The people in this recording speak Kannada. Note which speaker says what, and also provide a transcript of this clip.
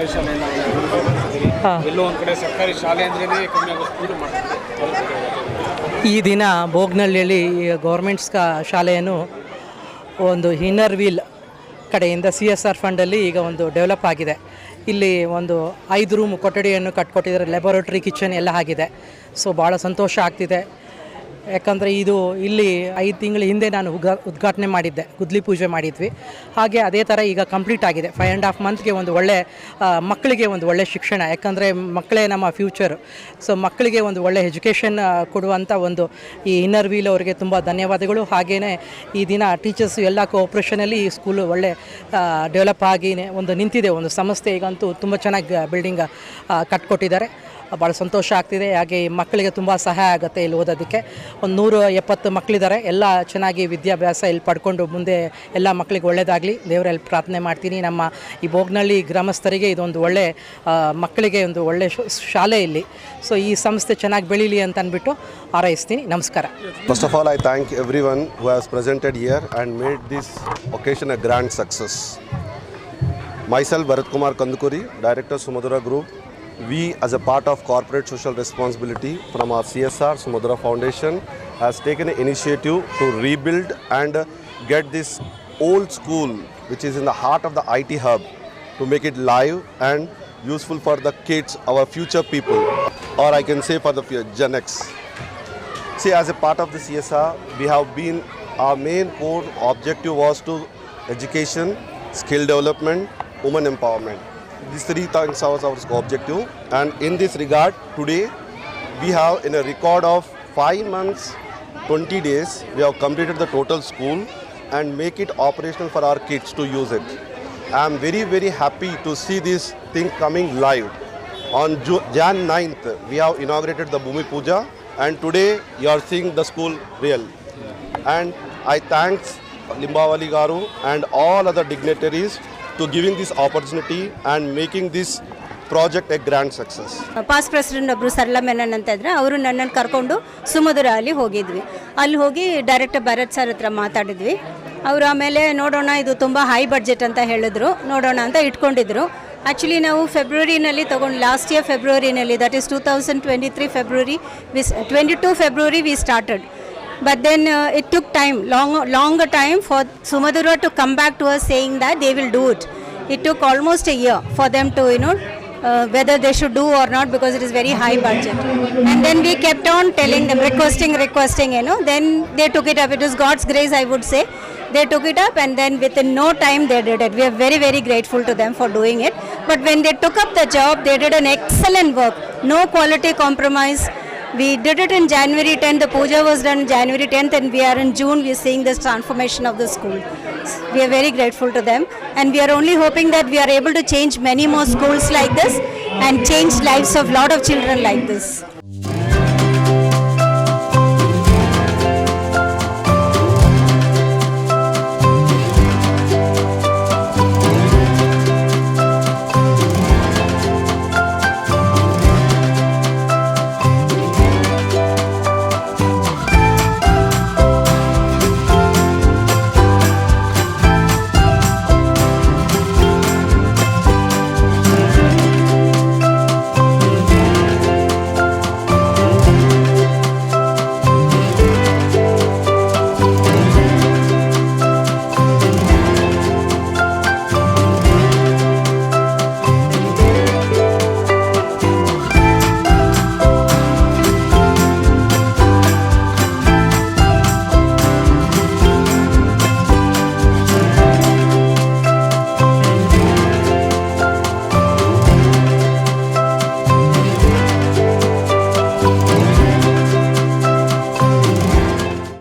Speaker 1: ಸರ್ಕಾರಿ ಶಾಲೆಯನ್ನು. ಎಲ್ಲೋ ಒಂದು ಕಡೆ ಸರ್ಕಾರಿ ಶಾಲೆ ಅಂದ್ರೇ ಕಮ್ಮಿ ಆಗೋ ಸ್ಕೂಲು ಮಾಡ್ತಾರೆ
Speaker 2: ಈ ದಿನ ಬೋಗ್ನಹಳ್ಳಿಯಲ್ಲಿ ಗೌರ್ಮೆಂಟ್ಸ್ ಶಾಲೆಯನ್ನು ಒಂದು ಇನ್ನರ್ ವೀಲ್ ಕಡೆಯಿಂದ ಸಿ ಎಸ್ ಆರ್ ಫಂಡಲ್ಲಿ ಈಗ ಒಂದು ಡೆವಲಪ್ ಆಗಿದೆ. ಇಲ್ಲಿ ಒಂದು ಐದು ರೂಮ್ ಕೊಠಡಿಯನ್ನು ಕಟ್ಕೊಟ್ಟಿದ್ದಾರೆ ಲ್ಯಾಬೊರೇಟ್ರಿ ಕಿಚನ್ ಎಲ್ಲ ಆಗಿದೆ. ಸೊ ಭಾಳ ಸಂತೋಷ ಆಗ್ತಿದೆ. ಯಾಕಂದರೆ ಇದು ಇಲ್ಲಿ ಐದು ತಿಂಗಳ ಹಿಂದೆ ನಾನು ಉದ್ಘಾ ಉದ್ಘಾಟನೆ ಮಾಡಿದ್ದೆ, ಗುದ್ಲಿ ಪೂಜೆ ಮಾಡಿದ್ವಿ. ಹಾಗೆ ಅದೇ ಥರ ಈಗ ಕಂಪ್ಲೀಟ್ ಆಗಿದೆ. ಫೈವ್ ಆ್ಯಂಡ್ ಹಾಫ್ ಮಂತ್ಗೆ ಒಂದು ಒಳ್ಳೆ ಮಕ್ಕಳಿಗೆ ಒಂದು ಒಳ್ಳೆ ಶಿಕ್ಷಣ. ಯಾಕಂದರೆ ಮಕ್ಕಳೇ ನಮ್ಮ ಫ್ಯೂಚರ್ ಸೊ ಮಕ್ಕಳಿಗೆ ಒಂದು ಒಳ್ಳೆ ಎಜುಕೇಷನ್ ಕೊಡುವಂಥ ಒಂದು ಈ ಇನ್ನರ್ ವೀಲ್ ಅವರಿಗೆ ತುಂಬ ಧನ್ಯವಾದಗಳು. ಹಾಗೆಯೇ ಈ ದಿನ ಟೀಚರ್ಸ್ ಎಲ್ಲ ಕೋಆಪ್ರೇಷನಲ್ಲಿ ಈ ಸ್ಕೂಲು ಒಳ್ಳೆ ಡೆವಲಪ್ ಆಗಿ ಒಂದು ನಿಂತಿದೆ. ಒಂದು ಸಂಸ್ಥೆ ಈಗಂತೂ ತುಂಬ ಚೆನ್ನಾಗಿ ಬಿಲ್ಡಿಂಗ್ ಕಟ್ಕೊಟ್ಟಿದ್ದಾರೆ. ಭಾಳ ಸಂತೋಷ ಆಗ್ತಿದೆ. ಹಾಗೆ ಮಕ್ಕಳಿಗೆ ತುಂಬ ಸಹಾಯ ಆಗುತ್ತೆ ಇಲ್ಲಿ ಓದೋದಕ್ಕೆ. ಒಂದು ನೂರು ಎಪ್ಪತ್ತು ಮಕ್ಕಳಿದ್ದಾರೆ ಎಲ್ಲ ಚೆನ್ನಾಗಿ ವಿದ್ಯಾಭ್ಯಾಸ ಇಲ್ಲಿ ಪಡ್ಕೊಂಡು ಮುಂದೆ ಎಲ್ಲ ಮಕ್ಕಳಿಗೆ ಒಳ್ಳೆಯದಾಗಲಿ ದೇವರಲ್ಲಿ ಪ್ರಾರ್ಥನೆ ಮಾಡ್ತೀನಿ. ನಮ್ಮ ಈ ಬೋಗ್ನಳ್ಳಿ ಗ್ರಾಮಸ್ಥರಿಗೆ ಇದೊಂದು ಒಳ್ಳೆ ಮಕ್ಕಳಿಗೆ ಒಂದು ಒಳ್ಳೆ ಶಾಲೆ ಇಲ್ಲಿ. ಸೊ ಈ ಸಂಸ್ಥೆ ಚೆನ್ನಾಗಿ ಬೆಳೀಲಿ ಅಂತ ಅಂದ್ಬಿಟ್ಟು ಹಾರೈಸ್ತೀನಿ. ನಮಸ್ಕಾರ.
Speaker 3: First of all I thank every one who has presented here and made this occasion a grand success myself Bharath Kumar Kandukuri director Sumadhura Group. We, as a part of corporate social responsibility from our CSR Sumadura Foundation, has taken an initiative to rebuild and get this old school, which is in the heart of the IT hub, to make it live and useful for the kids, our future people, or I can say for the Gen X. See, as a part of the CSR, we have been, our main core objective was to education, skill development, women empowerment. These three things was our objective. And in this regard, today, we have in a record of 5 months, 20 days, we have completed the total school and make it operational for our kids to use it. I am very, very happy to see this thing coming live. On Jan 9th, we have inaugurated the Bhumi Puja, and today you are seeing the school real. And I thanks Limbawali Garu and all other dignitaries to giving this opportunity and making this project a grand success
Speaker 4: past president ಒಬ್ಬರು ಸರಳ ಮೆನನ್ ಅಂತ ಇದ್ರೆ ಅವರು ನನ್ನನ್ನು ಕರ್ಕೊಂಡು ಸುಮಧುರ ಅಲ್ಲಿ ಹೋಗಿದ್ವಿ. ಅಲ್ಲಿ ಹೋಗಿ ಡೈರೆಕ್ಟರ್ ಭರತ್ ಸರ್ ಹತ್ರ ಮಾತಾಡಿದ್ವಿ. ಅವರು ಆಮೇಲೆ ನೋಡೋಣ, ಇದು ತುಂಬ ಹೈ ಬಡ್ಜೆಟ್ ಅಂತ ಹೇಳಿದ್ರು. ನೋಡೋಣ ಅಂತ ಇಟ್ಕೊಂಡಿದ್ರು. ಆ್ಯಕ್ಚುಲಿ ನಾವು ಫೆಬ್ರವರಿನಲ್ಲಿ ತೊಗೊಂಡು last year ಫೆಬ್ರವರಿನಲ್ಲಿ that is two thousand twenty three February we twenty two February we started But then uh, it took time, long, longer time for Sumadura to come back to us saying that they will do it. It took almost a year for them to, you know, uh, whether they should do or not because it is very high budget. And then we kept on telling them, requesting, requesting, you know. Then they took it up. It was God's grace, I would say. They took it up and then within no time they did it. We are very, very grateful to them for doing it. But when they took up the job, they did an excellent work. No quality compromise. We did it in January 10th. The puja was done January 10th, and we are in June. We are seeing this transformation of the school. We are very grateful to them, and we are only hoping that we are able to change many more schools like this and change lives of a lot of children like this.